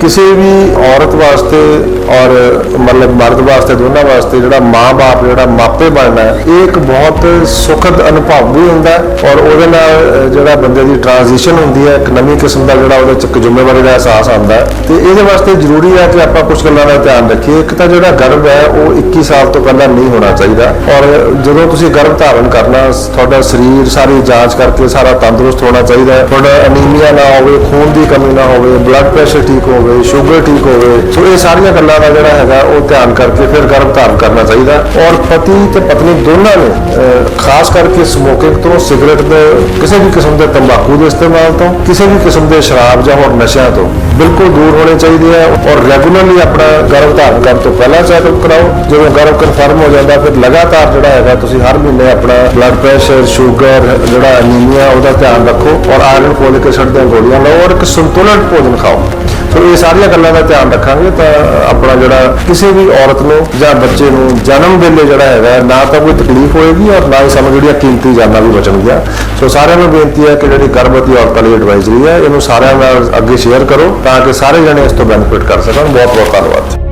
ਕਿਸੇ ਵੀ ਔਰਤ ਵਾਸਤੇ ਔਰ ਮਤਲਬ ਮਰਦ ਵਾਸਤੇ, ਦੋਨਾਂ ਵਾਸਤੇ ਜਿਹੜਾ ਮਾਂ-ਬਾਪ ਜਿਹੜਾ ਮਾਪੇ ਬਣਨਾ, ਇਹ ਇੱਕ ਬਹੁਤ ਸੁਖਦ ਅਨੁਭਵ ਵੀ ਹੁੰਦਾ ਔਰ ਉਹਦੇ ਨਾਲ ਜਿਹੜਾ ਬੰਦੇ ਦੀ ਟ੍ਰਾਂਜੀਸ਼ਨ ਹੁੰਦੀ ਹੈ, ਇੱਕ ਨਵੀਂ ਕਿਸਮ ਦਾ ਜਿਹੜਾ ਉਹਦੇ ਚ ਇੱਕ ਜ਼ਿੰਮੇਵਾਰੀ ਦਾ ਅਹਿਸਾਸ ਆਉਂਦਾ ਹੈ। ਤੇ ਇਹਦੇ ਵਾਸਤੇ ਜ਼ਰੂਰੀ ਹੈ ਕਿ ਆਪਾਂ ਕੁਝ ਗੱਲਾਂ ਦਾ ਧਿਆਨ ਰੱਖੀਏ। ਇੱਕ ਤਾਂ ਜਿਹੜਾ ਗਰਭ ਹੈ, ਉਹ 21 ਸਾਲ ਤੋਂ ਪਹਿਲਾਂ ਨਹੀਂ ਹੋਣਾ ਚਾਹੀਦਾ। ਔਰ ਜਦੋਂ ਤੁਸੀਂ ਗਰਭ ਧਾਰਨ ਕਰਨਾ, ਤੁਹਾਡਾ ਸਰੀਰ ਸਾਰੀ ਜਾਂਚ ਕਰਕੇ ਸਾਰਾ ਤੰਦਰੁਸਤ ਹੋਣਾ ਚਾਹੀਦਾ ਤੁਹਾਡਾ ਅਨੀਮੀਆ ਨਾ ਹੋਵੇ, ਖੂਨ ਦੀ ਕਮੀ ਨਾ ਹੋਵੇ ਬਲੱਡ ਪ੍ਰੈਸ਼ਰ ਠੀਕ ਹੋਵੇ ਸ਼ੂਗਰ ਠੀਕ ਹੋਵੇ, ਸੋ ਇਹ ਸਾਰੀਆਂ ਗੱਲਾਂ ਦਾ ਜਿਹੜਾ ਹੈਗਾ ਉਹ ਧਿਆਨ ਕਰਕੇ ਫਿਰ ਗਰਭ ਧਾਰਨ ਕਰਨਾ ਚਾਹੀਦਾ। ਔਰ ਪਤੀ ਤੇ ਪਤਨੀ ਦੋਨਾਂ ਨੂੰ ਖਾਸ ਕਰਕੇ ਸਮੋਕਿੰਗ ਤੋਂ ਸਿਗਰਟ ਦੇ ਕਿਸੇ ਵੀ ਕਿਸਮ ਦੇ ਤੰਬਾਕੂ ਦੇ ਇਸਤੇਮਾਲ ਤੋਂ, ਕਿਸੇ ਵੀ ਕਿਸਮ ਦੇ ਸ਼ਰਾਬ ਜਾਂ ਹੋਰ ਨਸ਼ਿਆਂ ਤੋਂ ਬਿਲਕੁਲ ਦੂਰ ਹੋਣੇ ਚਾਹੀਦੇ ਆ ਔਰ ਰੈਗੂਲਰਲੀ ਆਪਣਾ ਗਰਭ ਧਾਰਨ ਕਰਨ ਤੋਂ ਪਹਿਲਾਂ ਚੈੱਕਅਪ ਕਰਾਓ। ਜਦੋਂ ਗਰਭ ਕਨਫਰਮ ਹੋ ਜਾਂਦਾ, ਫਿਰ ਲਗਾਤਾਰ ਜਿਹੜਾ ਹੈਗਾ ਤੁਸੀਂ ਹਰ ਮਹੀਨੇ ਆਪਣਾ ਬਲੱਡ ਪ੍ਰੈਸ਼ਰ ਸ਼ੂਗਰ ਜਿਹੜਾ ਅਨੀਮੀਆ ਉਹਦਾ ਧਿਆਨ ਰੱਖੋ ਔਰ ਆਇਰਨ ਫੋਲਿਕ ਐਸਿਡ ਦੀਆਂ ਗੋਲੀਆਂ ਲਓ ਔਰ ਇੱਕ ਸੰਤੁਲਨ ਭੋਜਨ ਖਾਓ। ਸੋ ਇਹ ਸਾਰੀਆਂ ਗੱਲਾਂ ਦਾ ਧਿਆਨ ਰੱਖਾਂਗੇ ਤਾਂ ਆਪਣਾ ਜਿਹੜਾ ਕਿਸੇ ਵੀ ਔਰਤ ਨੂੰ ਜਾਂ ਬੱਚੇ ਨੂੰ ਜਨਮ ਵੇਲੇ ਜਿਹੜਾ ਹੈਗਾ, ਨਾ ਤਾਂ ਕੋਈ ਤਕਲੀਫ ਹੋਏਗੀ ਔਰ ਨਾ ਹੀ ਸਾਨੂੰ ਜਿਹੜੀਆਂ ਕੀਮਤੀ ਜਾਨਾਂ ਵੀ ਬਚਣਗੀਆਂ। ਸੋ ਸਾਰਿਆਂ ਨੂੰ ਬੇਨਤੀ ਹੈ ਕਿ ਜਿਹੜੀ ਗਰਭਵਤੀ ਔਰਤਾਂ ਲਈ ਐਡਵਾਈਜ਼ਰੀ ਹੈ, ਇਹਨੂੰ ਸਾਰਿਆਂ ਨਾਲ ਅੱਗੇ ਸ਼ੇਅਰ ਕਰੋ ਤਾਂ ਕਿ ਸਾਰੇ ਜਣੇ ਇਸ ਤੋਂ ਬੈਨੀਫਿਟ ਕਰ ਸਕਣ। ਬਹੁਤ ਬਹੁਤ ਧੰਨਵਾਦ।